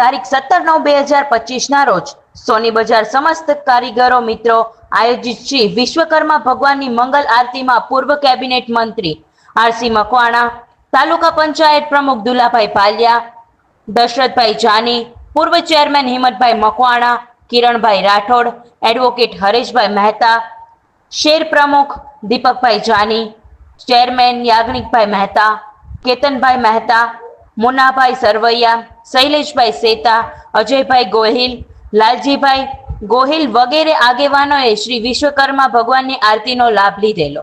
તારીખ સત્તર નવ બે હજાર પચીસના રોજ સોની બજાર સમસ્ત કારીગરો મિત્રો આયોજિત શ્રી વિશ્વકર્મા ભગવાનની મંગલ આરતીમાં પૂર્વ કેબિનેટ મંત્રી આરસી મકવાણા, તાલુકા પંચાયત પ્રમુખ દુલાભાઈ પાલિયા, દશરથભાઈ જાની, પૂર્વ ચેરમેન હિંમતભાઈ મકવાણા, કિરણભાઈ રાઠોડ, એડવોકેટ હરેશભાઈ મહેતા, શેર પ્રમુખ દીપકભાઈ જાની, ચેરમેન યાજ્ઞિકભાઈ મહેતા, કેતનભાઈ મહેતા મુનાભાઈ સરવૈયા શૈલેષભાઈ સેતા અજયભાઈ ગોહિલ લાલજીભાઈ ગોહિલ વગેરે આગેવાનોએ શ્રી વિશ્વકર્મા ભગવાનની આરતીનો લાભ લીધેલો.